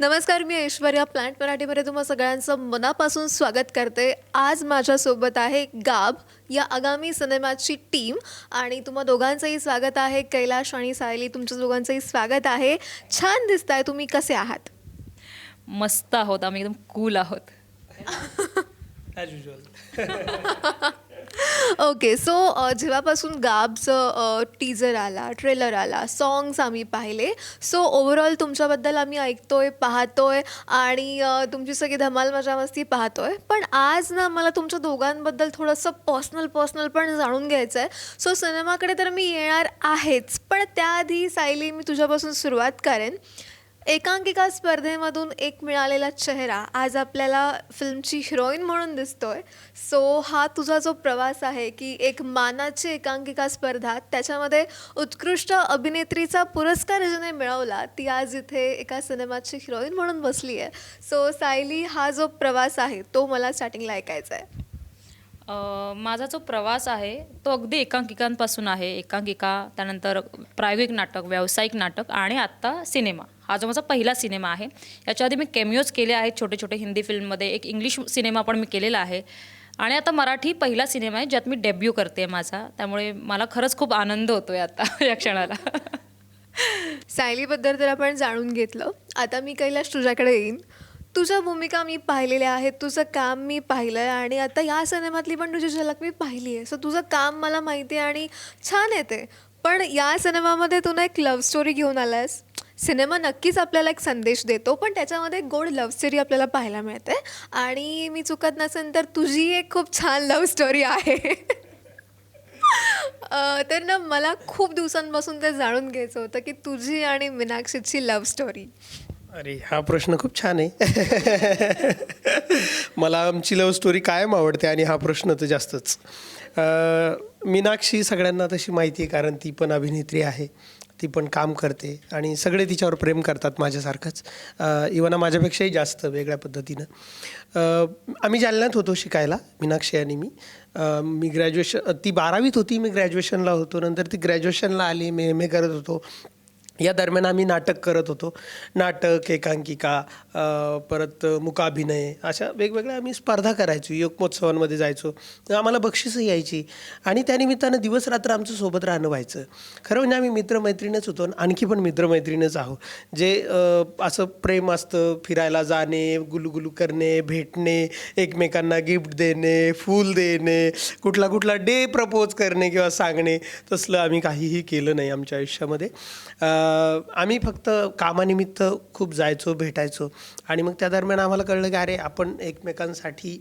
नमस्कार मी ऐश्वर्या. प्लांट मराठीमध्ये तुम्हा सगळ्यांचं मनापासून स्वागत करते. आज माझ्यासोबत आहे गाब या आगामी सिनेमाची टीम आणि तुम्हा दोघांचंही स्वागत आहे. कैलाश आणि सायली तुमच्या दोघांचंही स्वागत आहे. छान दिसताय तुम्ही. कसे आहात? मस्त आहोत आम्ही. एकदम कूल आहोत. ॲज युजल ओके सो जेव्हापासून गाबचं टीजर आला ट्रेलर आला सॉंग्स आम्ही पाहिले सो ओव्हरऑल तुमच्याबद्दल आम्ही ऐकतोय पाहतोय आणि अ, तुमची सगळी धमाल मजा मस्ती पाहतोय पण आज ना मला तुमच्या दोघांबद्दल थोडंसं पर्सनल पर्सनल पण जाणून घ्यायचं आहे सो सिनेमाकडे तर मी येणार आहेच पण त्याआधी सायली मी तुझ्यापासून सुरुवात करेन. एकांकिका स्पर्धेमधून एक मिळालेला चेहरा आज आपल्याला फिल्मची हिरोईन म्हणून दिसतोय. सो हा तुझा जो प्रवास आहे की एक मानाची एकांकिका स्पर्धा त्याच्यामध्ये उत्कृष्ट अभिनेत्रीचा पुरस्कार जिने मिळवला ती आज इथे एका सिनेमाची हिरोईन म्हणून बसली आहे. सो सायली हा जो प्रवास आहे तो मला स्टार्टिंगला ऐकायचा आहे. माझा जो प्रवास आहे तो अगदी एकांकिकांपासून आहे. एकांकिका त्यानंतर प्रायोगिक नाटक व्यावसायिक नाटक आणि आत्ता सिनेमा. हा जो माझा पहिला सिनेमा आहे. याच्या आधी मी केमिओज केले आहेत छोटे छोटे हिंदी फिल्ममध्ये. एक इंग्लिश सिनेमा पण मी केलेला आहे. आणि आता मराठी पहिला सिनेमा आहे ज्यात मी डेब्यू करते माझा. त्यामुळे मला खरंच खूप आनंद होतोय आता या क्षणाला. सायलीबद्दल तर आपण जाणून घेतलं. आता मी कैलाश तुझ्याकडे येईन. तुझ्या भूमिका मी पाहिलेल्या आहेत. तुझं काम मी पाहिलं आहे आणि आता या सिनेमातली पण तुझी झलक मी पाहिली आहे सो तुझं काम मला माहिती आहे आणि छान येते पण या सिनेमामध्ये तू ना एक लव्ह स्टोरी घेऊन आलायस. सिनेमा नक्कीच आपल्याला एक संदेश देतो पण त्याच्यामध्ये एक गोड लव्ह स्टोरी आपल्याला पाहायला मिळते. आणि मी चुकत नसेल तर तुझी एक खूप छान लव्ह स्टोरी आहे. तर ना मला खूप दिवसांपासून ते जाणून घ्यायचं होतं की तुझी आणि मीनाक्षीची लव्ह स्टोरी अरे हा प्रश्न खूप छान आहे. मला आमची लव्ह स्टोरी कायम आवडते आणि हा प्रश्न तर जास्तच. मीनाक्षी सगळ्यांना तशी माहिती आहे कारण ती पण अभिनेत्री आहे. ती पण काम करते आणि सगळे तिच्यावर प्रेम करतात माझ्यासारखंच. इवन माझ्यापेक्षाही जास्त वेगळ्या पद्धतीनं. आम्ही जालन्यात होतो शिकायला मीनाक्षी आणि मी. मी ग्रॅज्युएशन ती बारावीत होती मी ग्रॅज्युएशनला होतो. नंतर ती ग्रॅज्युएशनला आली मी एम ए करत होतो. या दरम्यान आम्ही नाटक करत होतो. नाटक एकांकिका परत मुकाभिनय अशा वेगवेगळ्या आम्ही स्पर्धा करायचो योगमहोत्सवांमध्ये जायचो. तर आम्हाला बक्षिसं यायची आणि त्यानिमित्तानं दिवस रात्र आमचं सोबत राहणं व्हायचं. खरं म्हणजे आम्ही मित्रमैत्रीणच होतो आणि आणखी पण मित्रमैत्रीणच आहोत. जे असं प्रेम असतं फिरायला जाणे गुलुगुलू करणे भेटणे एकमेकांना गिफ्ट देणे फूल देणे कुठला कुठला डे प्रपोज करणे किंवा सांगणे तसलं आम्ही काहीही केलं नाही आमच्या आयुष्यामध्ये. आम्ही फक्त कामानिमित्त खूप जायचो भेटायचो. आणि मग त्या दरम्यान आम्हाला कळलं की अरे आपण एकमेकांसाठी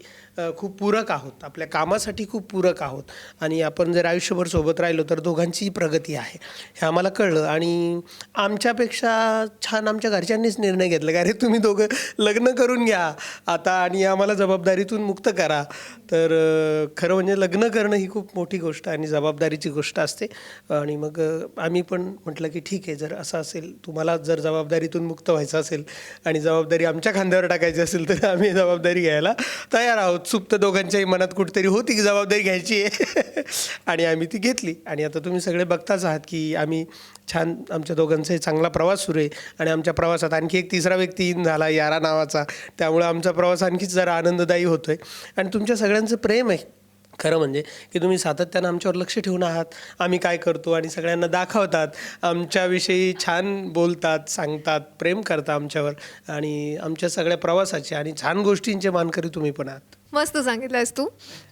खूप पूरक आहोत. आपल्या कामासाठी खूप पूरक आहोत. आणि आपण जर आयुष्यभर सोबत राहिलो तर दोघांचीही प्रगती आहे. हे आम्हाला कळलं. आणि आमच्यापेक्षा छान आमच्या घरच्यांनीच निर्णय घेतला की अरे तुम्ही दोघं लग्न करून घ्या. आता आणि आम्हाला जबाबदारीतून मुक्त करा. तर खरं म्हणजे लग्न करणं ही खूप मोठी गोष्ट आणि जबाबदारीची गोष्ट असते. आणि मग आम्ही पण म्हटलं की ठीक आहे जर असं असेल तुम्हाला जर जबाबदारीतून मुक्त व्हायचं असेल आणि जबाबदारी आमच्या खांद्यावर टाकायची असेल तर आम्ही जबाबदारी घ्यायला तयार आहोत. सुप्त दोघांच्याही मनात कुठेतरी होती की जबाबदारी घ्यायची आहे. आणि आम्ही ती घेतली. आणि आता तुम्ही सगळे बघताच आहात की आम्ही छान आमच्या दोघांचाही चांगला प्रवास सुरू आहे. आणि आमच्या प्रवासात आणखी एक तिसरा व्यक्ती इन झाला यारा नावाचा. त्यामुळे आमचा प्रवास आणखीच जरा आनंददायी होतो आहे आणि तुमच्या सगळ्यांचं प्रेम आहे. खरं म्हणजे की तुम्ही सातत्यानं आमच्यावर लक्ष ठेवून आहात. आम्ही काय करतो आणि सगळ्यांना दाखवतात. आमच्याविषयी छान बोलतात सांगतात प्रेम करता आमच्यावर. आणि आमच्या सगळ्या प्रवासाचे आणि छान गोष्टींचे मानकरी तुम्ही पण आहात. मस्त सांगितलंस तू.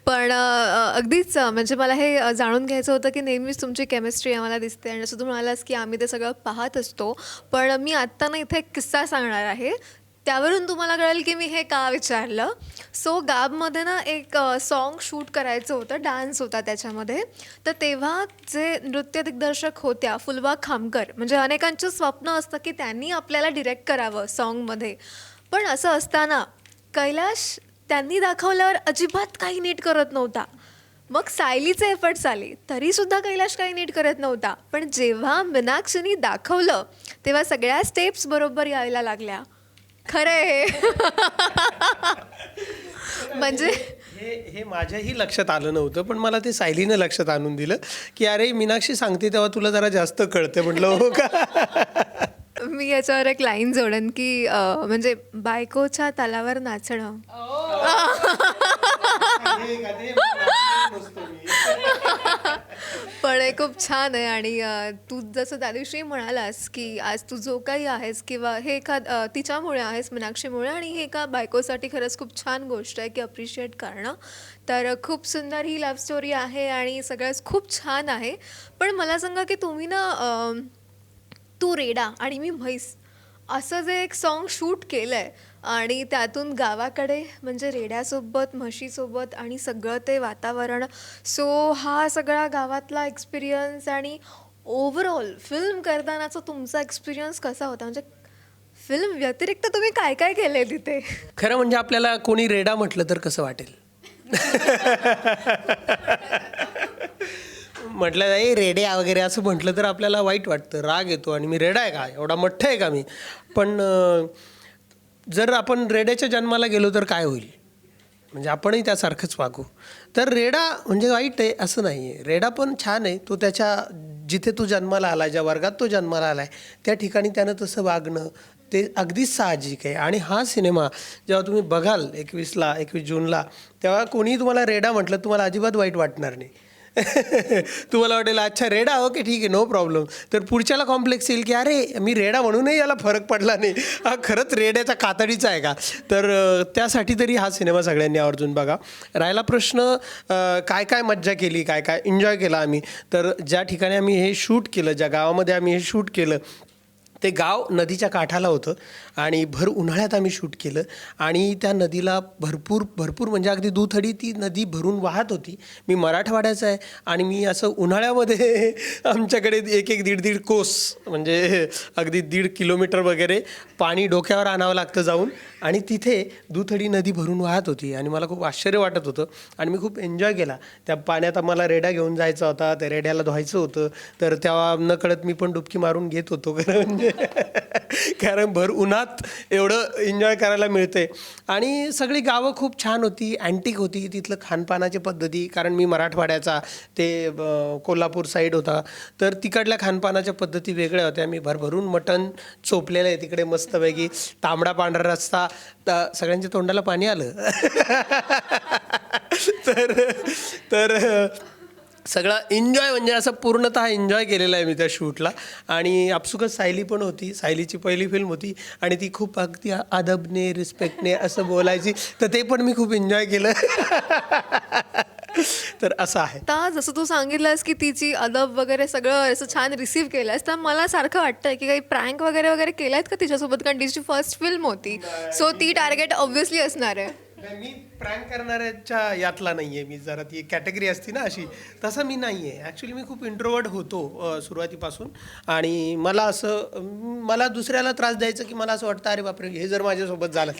पण अगदीच म्हणजे मला हे जाणून घ्यायचं होतं की नेहमीच तुमची केमिस्ट्री आम्हाला दिसते आणि जसं तू म्हणालास की आम्ही ते सगळं पाहत असतो. पण मी आत्ता ना इथे एक किस्सा सांगणार आहे. त्यावरून तुम्हाला कळेल की मी हे का विचारलं. सो गाबमध्ये ना एक सॉन्ग शूट करायचं होतं डान्स होता त्याच्यामध्ये. तर तेव्हा जे नृत्य दिग्दर्शक होत्या फुलवा खामकर म्हणजे अनेकांचं स्वप्न असतं की त्यांनी आपल्याला डिरेक्ट करावं सॉन्गमध्ये पण असं असताना कैलाश त्यांनी दाखवल्यावर अजिबात काही नीट करत नव्हता. मग सायलीचे एफर्ट्स आले तरी सुद्धा कैलाश काही नीट करत नव्हता. पण जेव्हा मीनाक्षीनी दाखवलं तेव्हा सगळ्या स्टेप्स बरोबर यायला लागल्या. खरं आहे. म्हणजे हे हे माझ्याही लक्षात आलं नव्हतं पण मला ते सायलीनं लक्षात आणून दिलं की अरे मीनाक्षी सांगते तेव्हा तुला जरा जास्त कळते म्हटलं हो का? मी याच्यावर एक लाईन जोडेन की अं, म्हणजे बायकोच्या तालावर नाचणं. पण हे खूप छान आहे आणि अं, तू जसं त्या दिवशी म्हणालास की आज तू जो काही आहेस किंवा हे एका अं, तिच्यामुळे आहेस मीनाक्षीमुळे आणि हे एका बायकोसाठी खरंच खूप छान गोष्ट आहे की अप्रिशिएट करणं. तर खूप सुंदर ही लव्ह स्टोरी आहे आणि सगळंच खूप छान आहे. पण मला सांगा की तुम्ही ना अं, तू रेडा आणि मी म्हैस असं जे एक सॉन्ग शूट केलं आहे आणि त्यातून गावाकडे म्हणजे रेड्यासोबत म्हशीसोबत आणि सगळं ते वातावरण. सो हा सगळा गावातला एक्सपिरियन्स आणि ओव्हरऑल फिल्म करतानाचा तुमचा एक्सपिरियन्स कसा होता? म्हणजे फिल्म व्यतिरिक्त तुम्ही काय काय केलं तिथे? खरं म्हणजे आपल्याला कोणी रेडा म्हटलं तर कसं वाटेल? म्हटलं नाही रेड्या वगैरे असं म्हटलं तर आपल्याला वाईट वाटतं राग येतो आणि मी रेडा आहे का? एवढा मोठा आहे का मी? पण जर आपण रेड्याच्या जन्माला गेलो तर काय होईल? म्हणजे आपणही त्यासारखंच वागू. तर रेडा म्हणजे वाईट आहे असं नाही आहे. रेडा पण छान आहे तो त्याच्या जिथे तो जन्माला आला ज्या वर्गात तो जन्माला आला आहे त्या ठिकाणी त्यानं तसं वागणं ते अगदीच साहजिक आहे. आणि हा सिनेमा जेव्हा तुम्ही बघाल एकवीसला एकवीस जूनला तेव्हा कोणीही तुम्हाला रेडा म्हटलं तुम्हाला अजिबात वाईट वाटणार नाही. तुम्हाला वाटेल अच्छा रेडा ओके ठीक आहे नो प्रॉब्लेम तर पुढच्याला कॉम्प्लेक्स येईल की अरे मी रेडा म्हणूनही याला फरक पडला नाही. हा खरंच रेड्याचा कातडीचा आहे का? तर त्यासाठी तरी हा सिनेमा सगळ्यांनी आवर्जून बघा. राहिला प्रश्न काय काय मज्जा केली काय काय एन्जॉय केला आम्ही? तर ज्या ठिकाणी आम्ही हे शूट केलं ज्या गावामध्ये आम्ही हे शूट केलं ते गाव नदीच्या काठाला होतं. आणि भर उन्हाळ्यात आम्ही शूट केलं. आणि त्या नदीला भरपूर भरपूर म्हणजे अगदी दुथडी ती नदी भरून वाहत होती. मी मराठवाड्याचा आहे आणि मी असं उन्हाळ्यामध्ये आमच्याकडे एक एक दीड दीड कोस म्हणजे अगदी दीड किलोमीटर वगैरे पाणी डोक्यावर आणावं लागतं जाऊन. आणि तिथे दुथडी नदी भरून वाहत होती आणि मला खूप आश्चर्य वाटत होतं. आणि मी खूप एन्जॉय केला. त्या पाण्यात आम्हाला रेड्या घेऊन जायचा होता. त्या रेड्याला धुवायचं होतं. तर तेव्हा नकळत मी पण डुबकी मारून घेत होतो. कारण म्हणजे. कारण भर उन्हात एवढं एन्जॉय करायला मिळते आणि सगळी गावं खूप छान होती अँटिक होती. तिथलं खानपानाची पद्धती कारण मी मराठवाड्याचा ते कोल्हापूर साईड होता. तर तिकडल्या खानपानाच्या पद्धती वेगळ्या होत्या. मी भरभरून मटण चोपलेलं आहे तिकडे मस्तपैकी. तांबडा पांढरा रस्ता सगळ्यांच्या तोंडाला पाणी आलं. तर तर सगळा एन्जॉय म्हणजे असं पूर्णतः एन्जॉय केलेला आहे मी त्या शूटला. आणि आपसुकच सायली पण होती. सायलीची पहिली फिल्म होती. आणि ती खूप अगदी अदबने रिस्पेक्टने असं बोलायची. तर ते पण मी खूप एन्जॉय केलं. तर असं आहे. आता जसं तू सांगितलंस की तिची अदब वगैरे सगळं असं छान रिसीव्ह केलंस तर मला सारखं वाटतंय की काही प्रँक वगैरे वगैरे केलायत का तिच्यासोबत? कारण तिची फर्स्ट फिल्म होती. सो ती टार्गेट ऑब्व्हियसली असणार आहे. नाही, मी प्रँक करणाऱ्याच्या यातला नाही आहे मी जरा ती कॅटेगरी असती ना अशी. तसं मी नाही आहे ॲक्च्युली मी खूप इंट्रोवर्ड होतो अ, सुरुवातीपासून. आणि मला असं मला दुसऱ्याला त्रास द्यायचं की मला असं वाटतं अरे बापरे हे जर माझ्यासोबत झालं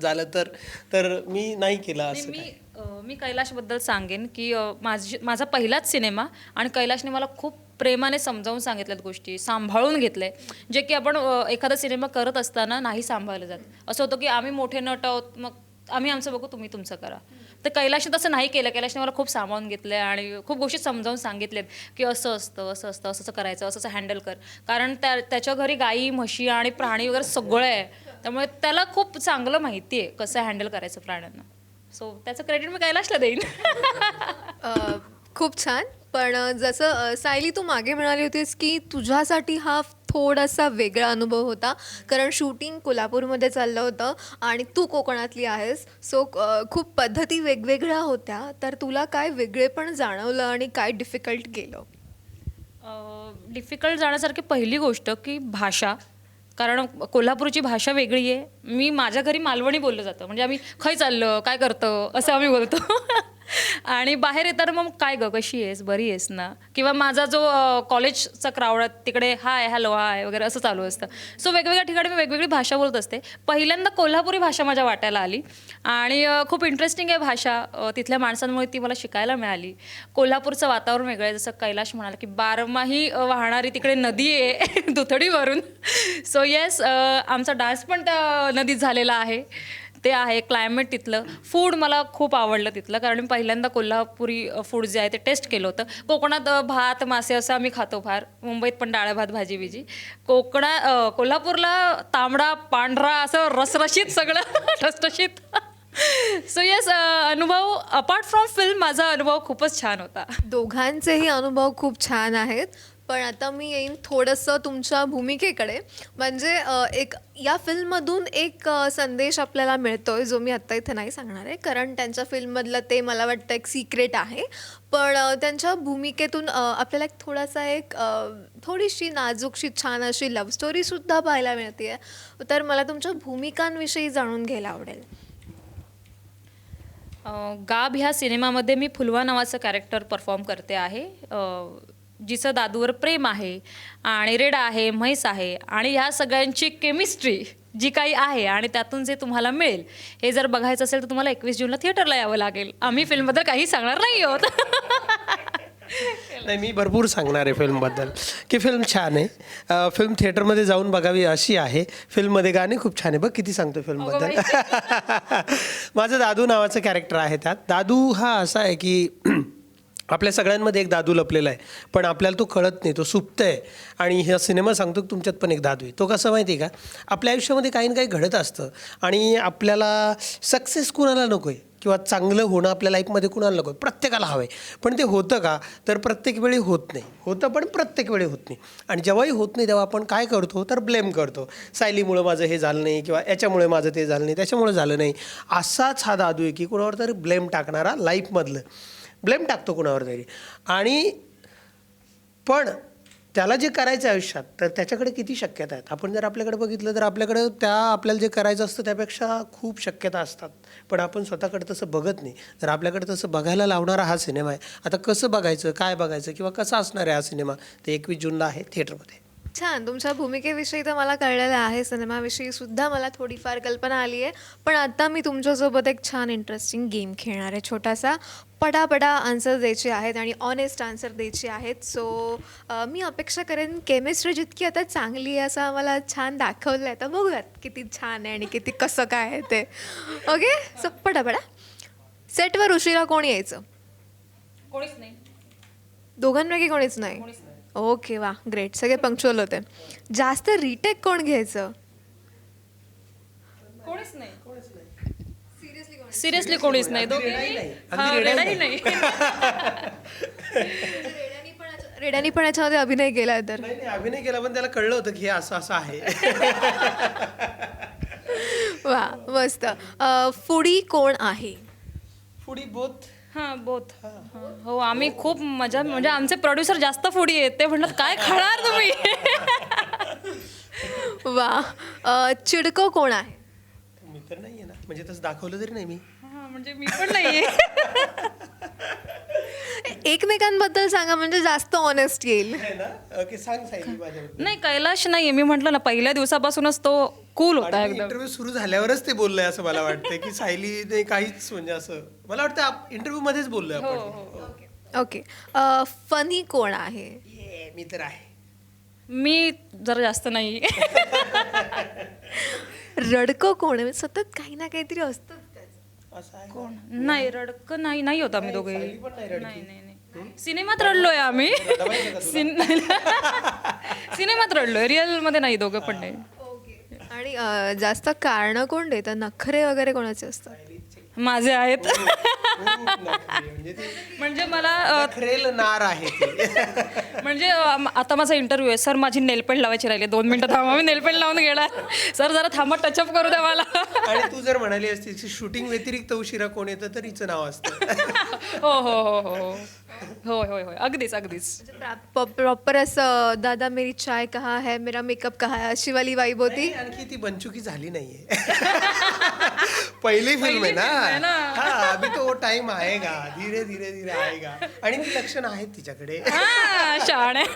झालं तर तर मी नाही केलं असं मी काय. अ, मी कैलाशबद्दल सांगेन की अ, माझी माझा पहिलाच सिनेमा आणि कैलाशने मला खूप प्रेमाने समजावून सांगितल्यात गोष्टी सांभाळून घेतलंय. जे की आपण अ, एखादा सिनेमा करत असताना नाही सांभाळलं जात. असं होतं की आम्ही मोठे नट आहोत मग आम्ही आमचं बघू तुम्ही तुमचं करा. तर कैलाशने तसं नाही केलं. कैलाशने मला खूप सामावून घेतलं आणि खूप गोष्टी समजावून सांगितल्यात की असं असतं असं असतं असं असं करायचं असं असं हँडल कर. कारण त्या त्याच्या घरी गाई म्हशी आणि प्राणी वगैरे सगळं आहे. त्यामुळे त्याला खूप चांगलं माहिती आहे कसं हँडल करायचं प्राण्यांना. सो त्याचं क्रेडिट मी कैलाशला देईन. खूप छान. पण जसं सायली तू मागे म्हणाली होतीस की तुझ्यासाठी हा थोडासा वेगळा अनुभव होता. कारण शूटिंग कोल्हापूरमध्ये चाललं होतं आणि तू कोकणातली आहेस. सो खूप पद्धती वेगवेगळ्या होत्या. तर तुला काय वेगळेपण जाणवलं आणि काय डिफिकल्ट गेलं? डिफिकल्ट जाण्यासारखी पहिली गोष्ट की भाषा. कारण कोल्हापूरची भाषा वेगळी आहे. मी माझ्या घरी मालवणी बोललं जातं. म्हणजे आम्ही खय चाललं? काय करतं? असं आम्ही बोलतो. आणि बाहेर येताना मग काय ग कशी आहेस? बरी आहेस ना? किंवा माझा जो कॉलेजचा क्राऊड आहे तिकडे हाय हॅलो हाय वगैरे असं चालू असतं. सो वेगवेगळ्या ठिकाणी मी वेगवेगळी भाषा बोलत असते. पहिल्यांदा कोल्हापुरी भाषा माझ्या वाटायला आली. आणि खूप इंटरेस्टिंग आहे भाषा. तिथल्या माणसांमुळे ती मला शिकायला मिळाली. कोल्हापूरचं वातावरण वेगळं आहे. जसं कैलाश म्हणाला की बारमाही वाहणारी तिकडे नदी आहे दुथडीवरून. सो येस आमचा डान्स पण त्या नदीत झालेला आहे. ते आहे क्लायमेट तिथलं. फूड मला खूप आवडलं तिथलं कारण मी पहिल्यांदा कोल्हापुरी फूड जे आहे ते टेस्ट केलं होतं. कोकणात भात मासे असं आम्ही खातो फार. मुंबईत पण डाळ भात भाजी बिजी. कोकणा कोल्हापूरला तांबडा पांढरा असं रसरशीत सगळं ठसठशीत सो येस अनुभव अपार्ट फ्रॉम फिल्म माझा अनुभव खूपच छान होता. दोघांचेही अनुभव खूप छान आहेत. पण आता मी येईन थोडंसं तुमच्या भूमिकेकडे. म्हणजे एक या फिल्ममधून एक संदेश आपल्याला मिळतो आहे जो मी आत्ता इथे नाही सांगणार आहे. कारण त्यांच्या फिल्ममधलं ते मला वाटतं एक सिक्रेट आहे. पण त्यांच्या भूमिकेतून आपल्याला एक थोडासा एक थोडीशी नाजूकशी छान अशी लव्ह स्टोरीसुद्धा पाहायला मिळते आहे तर मला तुमच्या भूमिकांविषयी जाणून घ्यायला आवडेल. गाब ह्या सिनेमामध्ये मी फुलवा नावाचं कॅरेक्टर परफॉर्म करते आहे. जिचं दादूवर प्रेम आहे आणि रेडा आहे म्हैस आहे आणि ह्या सगळ्यांची केमिस्ट्री जी काही आहे आणि त्यातून जे तुम्हाला मिळेल हे जर बघायचं असेल तर तुम्हाला एकवीस जूनला थिएटरला यावं लागेल. आम्ही फिल्मबद्दल काही सांगणार नाही आहोत. नाही मी भरपूर सांगणार आहे फिल्मबद्दल की फिल्म छान आहे. फिल्म थिएटरमध्ये जाऊन बघावी अशी आहे. फिल्ममध्ये गाणे खूप छान आहे. बघ किती सांगतो फिल्मबद्दल माझं दादू नावाचं कॅरेक्टर आहे त्यात. दादू हा असा आहे की आपल्या सगळ्यांमध्ये एक दादू लपलेला आहे. पण आपल्याला तो कळत नाही तो सुप्त आहे आणि हा सिनेमा सांगतो की तुमच्यात पण एक दादू आहे. तो कसं माहिती आहे का? आपल्या आयुष्यामध्ये काही ना काही घडत असतं. आणि आपल्याला सक्सेस कुणाला नको आहे? किंवा चांगलं होणं आपल्या लाईफमध्ये कुणाला नको आहे? प्रत्येकाला हवं आहे. पण ते होतं का? तर प्रत्येक वेळी होत नाही. होतं पण प्रत्येक वेळी होत नाही. आणि जेव्हाही होत नाही तेव्हा आपण काय करतो? तर ब्लेम करतो. सायलीमुळं माझं हे झालं नाही किंवा याच्यामुळे माझं ते झालं नाही त्याच्यामुळे झालं नाही. असाच हा दादू आहे की कुणावर तरी ब्लेम टाकणारा लाईफमधलं ब्लेम टाकतो कुणावर तरी. आणि पण त्याला जे करायचं आहे आयुष्यात तर त्याच्याकडे किती शक्यता आहेत? आपण जर आपल्याकडे बघितलं तर आपल्याकडे त्या आपल्याला जे करायचं असतं त्यापेक्षा खूप शक्यता असतात. पण आपण स्वतःकडे तसं बघत नाही. तर आपल्याकडे तसं बघायला लावणारा हा सिनेमा आहे आता कसं बघायचं काय बघायचं किंवा कसा असणार आहे हा सिनेमा? ते एकवीस जूनला आहे थिएटरमध्ये. छान. तुमच्या भूमिकेविषयी तर मला कळलेलं आहे. सिनेमाविषयी सुद्धा मला थोडीफार कल्पना आली आहे. पण आता मी तुमच्यासोबत एक छान इंटरेस्टिंग गेम खेळणार आहे. छोटासा पटापटा आन्सर द्यायचे आहेत आणि ऑनेस्ट आन्सर द्यायचे आहेत. सो मी अपेक्षा करेन केमिस्ट्री जितकी आता चांगली आहे असं आम्हाला छान दाखवलं आहे तर बघूयात किती छान आहे आणि किती कसं काय आहे ते. ओके सो पटापटा. सेटवर उशिरा कोण यायचं? कोणीच नाही. दोघांपैकी कोणीच नाही. ओके वा ग्रेट सगळे पंक्च्युअल होते. जास्त रिटेक कोण घ्यायचं? कोणीच नाही. सिरियसली कोणीच नाही. दोघे हा, रेडाही नाही. रेड्यानी पण याच्यामध्ये अभिनय केला तर. नाही नाही अभिनय केला पण त्याला कळलं होतं की हे असं असं आहे. वा मस्त. फुडी कोण आहे? पुढी बोथ हा बोथ हो आम्ही खूप मजा म्हणजे आमचे प्रोड्युसर जास्त फुडी आहेत ते म्हणतात काय खाणार तुम्ही? वा अ, चिडको कोण आहे? मी तर नाही आहे ना. म्हणजे तसं दाखवलं तरी नाही मी. हा, म्हणजे मी पण नाहीये. एकमेकांबद्दल सांगा म्हणजे जास्त ऑनेस्ट येईल. आहे ना? ओके सांग सायली माझ्याबद्दल. नाही कैलाश नाहीये. मी म्हंटल ना पहिल्या दिवसापासूनच तो कूल होता एकदम. इंटरव्ह्यू सुरू झाल्यावरच ते बोललंय असं मला वाटतं की सायलीने काहीच म्हणजे असं मला वाटतं इंटरव्ह्यू मध्येच बोललोय आपण. ओके फनी कोण आहे? ये, मी तर आहे. मी जरा जास्त नाही रडको कोण आहे? सतत काही ना काहीतरी असतं. असं आहे? कोण? नाही रडक नाही नाही होत आम्ही दोघे सायली पण नाही रडकी. नाही सिनेमात रडलोय आम्ही. सिन- सिनेमात रडलोय. रिअलमध्ये नाही दोघं पण नाही. आणि अ, जास्त कारण कोण देतं नखरे वगैरे कोणाचे असतात? माझे आहेत. म्हणजे म्हणजे मला अ, नखरेल नार आहे. म्हणजे आता माझा इंटरव्ह्यू आहे. सर माझी नेलपेंट लावायची राहिली. दोन मिनिटं थांबा मी नेलपेंट लावून गेला सर जरा थांबा टचअप करू द्या मला. आणि तू जर म्हणाली असतीस की शूटिंग व्यतिरिक्त उशिरा कोण येतं? तर हिचं नाव असतं. हो हो हो हो. हो होय होय होय. अगदीच अगदीच. प्रॉपर असं दादा मेरी चाय कहा है? मेरा मेकअप कहा है? अशी वाली वाईब होती. नाही, आणखी ती बनचुकी झाली नाहीये. पहिली फिल्म आहे ना. हा अभी तो टाइम आएगा. धीरे धीरे धीरे आएगा. आणि ती लक्षण आहेत तिच्याकडे. हा शाण. आहे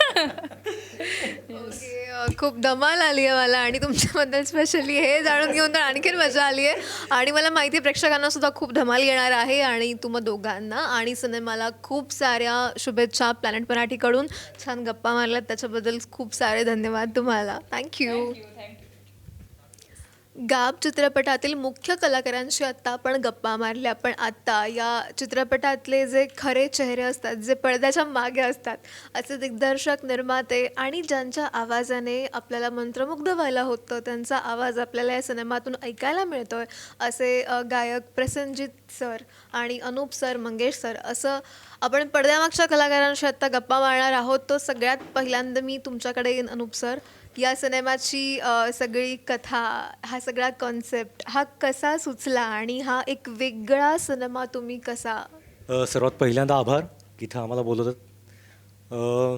ओके, अ, खूप धमाल आली आहे मला आणि तुमच्याबद्दल स्पेशली हे जाणून घेऊन तर आणखीन मजा आली आहे. आणि मला माहिती आहे प्रेक्षकांना सुद्धा खूप धमाल येणार आहे आणि तुम्हा दोघांना आणि सिनेमाला खूप साऱ्या शुभेच्छा प्लॅनेट मराठीकडून. छान गप्पा मारल्यात त्याच्याबद्दल खूप सारे धन्यवाद तुम्हाला. थँक्यू गाब चित्रपटातील मुख्य कलाकारांशी आत्ता आपण गप्पा मारल्या. पण आत्ता या चित्रपटातले जे खरे चेहरे असतात जे पडद्याच्या मागे असतात असे दिग्दर्शक निर्माते आणि ज्यांच्या आवाजाने आपल्याला मंत्रमुग्ध व्हायला होतं त्यांचा आवाज आपल्याला या सिनेमातून ऐकायला मिळतो आहे असे गायक प्रसनजित सर आणि अनूप सर मंगेश सर असं आपण पडद्यामागच्या कलाकारांशी आत्ता गप्पा मारणार आहोत. तो सगळ्यात पहिल्यांदा मी तुमच्याकडे येईन अनूप सर. या सिनेमाची अ, सगळी कथा हा सगळा कॉन्सेप्ट हा कसा सुचला आणि हा एक वेगळा सिनेमा तुम्ही कसा अ, सर्वात पहिल्यांदा आभार की इथं आम्हाला बोलवतात अ,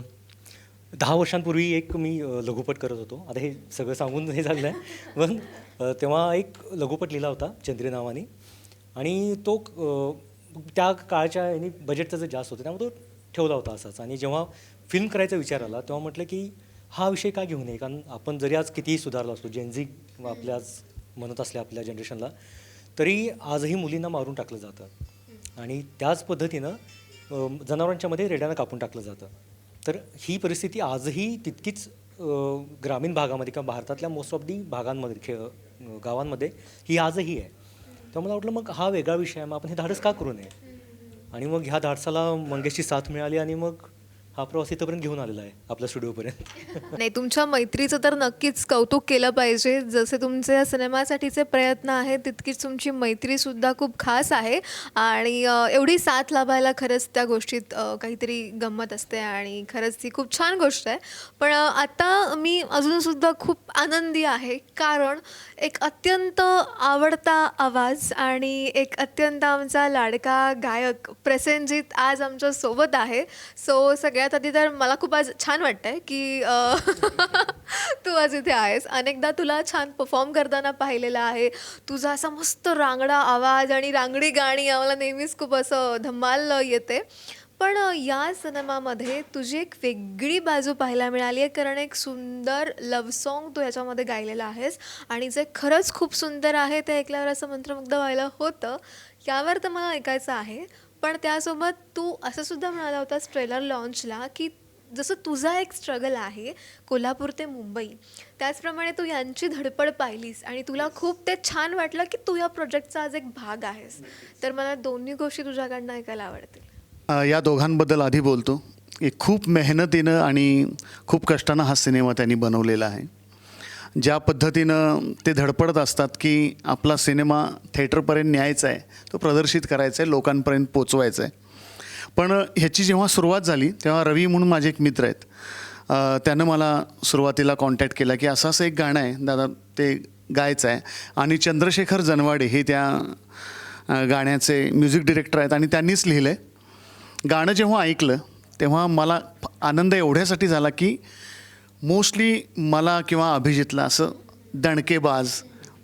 दहा वर्षांपूर्वी एक मी अ, लघुपट करत होतो. आता हे सगळं सांगून हे झालं आहे. पण अ, तेव्हा एक लघुपट लिहिला होता चंद्री नावाने. आणि तो अ, त्या काळच्या याने बजेटचं जे जास्त होतं त्यामुळे तो ठेवला होता असाच. आणि जेव्हा फिल्म करायचा विचार आला तेव्हा म्हटलं की हा विषय का घेऊ नये? कारण आपण जरी आज कितीही सुधारलो असतो जेनझी आपल्या आज म्हणत असले आपल्या जनरेशनला तरी आजही मुलींना मारून टाकलं जातं. आणि त्याच पद्धतीनं जनावरांच्यामध्ये रेड्यानं कापून टाकलं जातं. तर ही परिस्थिती आजही तितकीच ग्रामीण भागामध्ये किंवा भारतातल्या मोस्ट ऑफ दी भागांमध्ये खे गावांमध्ये ही आजही आहे. तर मला वाटलं मग हा वेगळा विषय आहे. मग आपण हे धाडस का करू नये? आणि मग ह्या धाडसाला मंगेशची साथ मिळाली आणि मग हा प्रवास इथंपर्यंत घेऊन आलेला आहे आपल्या स्टुडिओपर्यंत. नाही तुमच्या मैत्रीचं तर नक्कीच कौतुक केलं पाहिजे. जसे तुमचे या सिनेमासाठीचे प्रयत्न आहेत तितकीच तुमची मैत्रीसुद्धा खूप खास आहे. आणि अ, एवढी साथ लाभायला खरंच त्या गोष्टीत अ, काहीतरी गंमत असते आणि खरंच ती खूप छान गोष्ट आहे. पण अ, आता मी अजूनसुद्धा खूप आनंदी आहे. कारण एक अत्यंत आवडता आवाज आणि एक अत्यंत आमचा लाडका गायक प्रसेनजीत आज आमच्यासोबत आहे. सो सगळ्यात आधी तर मला खूप आज छान वाटतंय की तू आज इथे आहेस. अनेकदा तुला छान परफॉर्म करताना पाहिलेलं आहे. तुझा असा मस्त रांगडा आवाज आणि रांगडी गाणी आम्हाला नेहमीच खूप असं धमाल येते. पण या सिनेमामध्ये तुझी एक वेगळी बाजू पाहायला मिळाली आहे. कारण एक सुंदर लव्ह सॉन्ग तू याच्यामध्ये गायलेलं आहेस. आणि जे खरंच खूप सुंदर आहे ते ऐकल्यावर असं मंत्रमुग्ध व्हायला होतं. यावर तर मला ऐकायचं आहे. पण त्यासोबत तू असं सुद्धा म्हणाला होतास ट्रेलर लॉन्चला की जसं तुझा एक स्ट्रगल आहे कोल्हापूर ते मुंबई त्याचप्रमाणे तू यांची धडपड पाहिलीस आणि तुला खूप ते छान वाटलं की तू या प्रोजेक्टचा आज एक भाग आहेस. तर मला दोन्ही गोष्टी तुझ्याकडनं ऐकायला आवडतील. या दोघांबद्दल आधी बोलतो. की खूप मेहनतीनं आणि खूप कष्टानं हा सिनेमा त्यांनी बनवलेला आहे. ज्या पद्धतीनं ते धडपडत असतात की आपला सिनेमा थिएटरपर्यंत न्यायचा आहे तो प्रदर्शित करायचा आहे लोकांपर्यंत पोचवायचा आहे. पण ह्याची जेव्हा सुरुवात झाली तेव्हा रवी म्हणून माझे एक मित्र आहेत. त्यानं मला सुरुवातीला कॉन्टॅक्ट केला की असं असं एक गाणं आहे दादा ते गायचं आहे. आणि चंद्रशेखर जनवाडे हे त्या गाण्याचे म्युझिक डिरेक्टर आहेत आणि त्यांनीच लिहिलं आहे गाणं जेव्हा ऐकलं तेव्हा मला आनंद एवढ्यासाठी झाला की मोस्टली मला किंवा अभिजितला असं दणकेबाज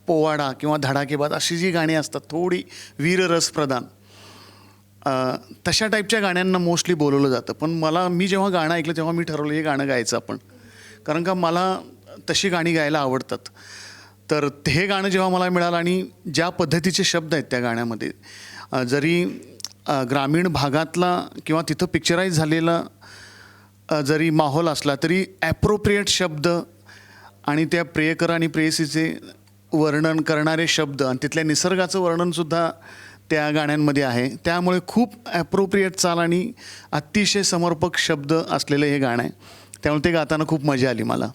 पोवाडा किंवा धडाकेबाज अशी जी गाणी असतात थोडी वीररसप्रदान तशा टाईपच्या गाण्यांना मोस्टली बोलवलं जातं. पण मला मी जेव्हा गाणं ऐकलं तेव्हा मी ठरवलं हे गाणं गायचं आपण. कारण का मला तशी गाणी गायला आवडतात. तर हे गाणं जेव्हा मला मिळालं आणि ज्या पद्धतीचे शब्द आहेत त्या गाण्यामध्ये जरी ग्रामीण भागातला किंवा तिथं पिक्चराईज झालेला जरी माहोल असला तरी ॲप्रोप्रिएट शब्द आणि त्या प्रियकर आणि प्रेयसीचे वर्णन करणारे शब्द आणि तिथल्या निसर्गाचं वर्णनसुद्धा त्या गाण्यांमध्ये आहे. त्यामुळे खूप ॲप्रोप्रिएट चाल आणि अतिशय समर्पक शब्द असलेलं हे गाणं आहे. त्यामुळे ते गाताना खूप मजा आली मला.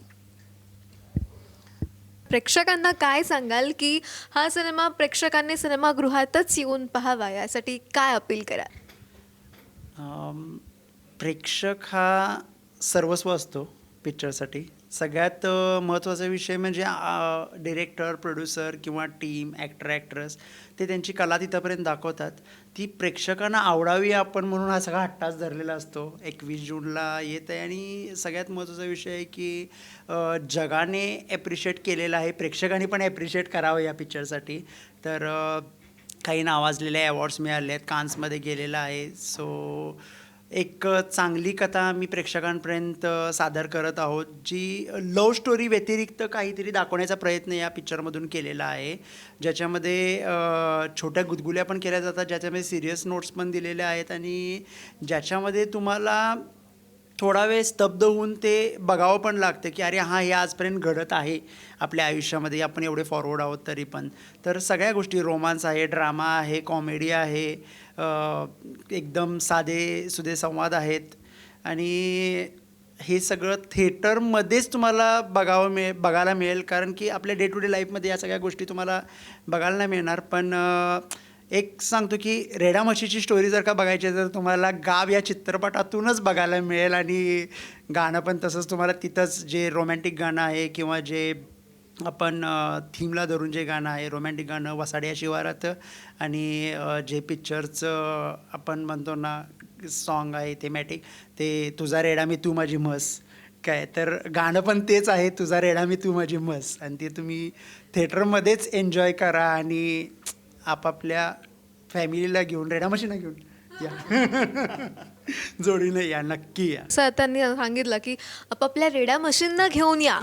प्रेक्षकांना काय सांगाल की हा सिनेमा प्रेक्षकांनी सिनेमागृहातच येऊन पाहावा यासाठी काय अपील कराल? अम, प्रेक्षक हा सर्वस्व असतो पिक्चरसाठी. सगळ्यात महत्त्वाचा विषय म्हणजे डिरेक्टर प्रोड्युसर किंवा टीम ॲक्टर ॲक्ट्रेस ते त्यांची कला तिथंपर्यंत दाखवतात. ती प्रेक्षकांना आवडावी आपण म्हणून हा सगळा हट्टाच धरलेला असतो. एकवीस जूनला येत आहे आणि सगळ्यात महत्त्वाचा विषय आहे की जगाने ॲप्रिशिएट केलेला आहे. प्रेक्षकांनी पण ॲप्रिशिएट करावं या पिक्चरसाठी तर काही नावाजलेले अवॉर्ड्स मिळाले आहेत कान्समध्ये गेलेला आहे. सो एक चांगली कथा मी प्रेक्षकांपर्यंत सादर करत आहोत जी लव स्टोरी व्यतिरिक्त काहीतरी दाखवण्याचा प्रयत्न या पिक्चरमधून केलेला आहे. ज्याच्यामध्ये छोट्या गुदगुल्या पण केल्या जातात ज्याच्यामध्ये सिरियस नोट्स पण दिलेल्या आहेत आणि ज्याच्यामध्ये तुम्हाला थोडा वेळ स्तब्ध होऊन ते बघावं पण लागतं की अरे हां हे आजपर्यंत घडत आहे आपल्या आयुष्यामध्ये आपण एवढे फॉरवर्ड आहोत तरी पण. तर सगळ्या गोष्टी रोमांस आहे ड्रामा आहे कॉमेडी आहे एकदम साधे सुधे संवाद आहेत. आणि हे सगळं थिएटरमध्येच तुम्हाला बघावं मिळे बघायला मिळेल. कारण की आपल्या डे टू डे लाईफमध्ये या सगळ्या गोष्टी तुम्हाला बघायला नाही मिळणार. पण एक सांगतो की रेडा म्हशीची स्टोरी जर का बघायची तर तुम्हाला गाव या चित्रपटातूनच बघायला मिळेल आणि गाणं पण तसंच तुम्हाला तिथंच जे रोमॅन्टिक गाणं आहे किंवा जे आपण थीमला धरून जे गाणं आहे रोमॅन्टिक गाणं वसाड्या शिवारात आणि जे पिक्चरचं आपण म्हणतो ना सॉन्ग आहे थेमॅटिक ते तुझा रेडा मी तू माझी म्हस. काय? तर गाणं पण तेच आहे तुझा रेडा मी तू माझी म्हस. आणि ते तुम्ही थिएटरमध्येच एन्जॉय करा आणि आपापल्या फॅमिलीला घेऊन रेडामशीना घेऊन या. जोडीने या नक्की या. सर त्यांनी सांगितलं की आपापल्या रेडा मशीनना घेऊन या.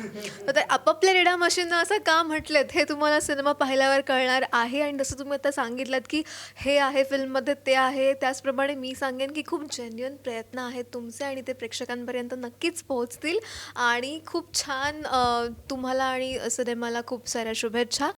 तर ते आपापल्या रेडा मशीनना असं का म्हटलेत? हे तुम्हाला सिनेमा पाहिल्यावर कळणार आहे. आणि जसं तुम्ही आता सांगितलं की हे आहे फिल्ममध्ये ते आहे. त्याचप्रमाणे मी सांगेन की खूप जेन्युअन प्रयत्न आहेत तुमचे आणि ते प्रेक्षकांपर्यंत नक्कीच पोहोचतील. आणि खूप छान तुम्हाला आणि सिनेमाला खूप साऱ्या शुभेच्छा.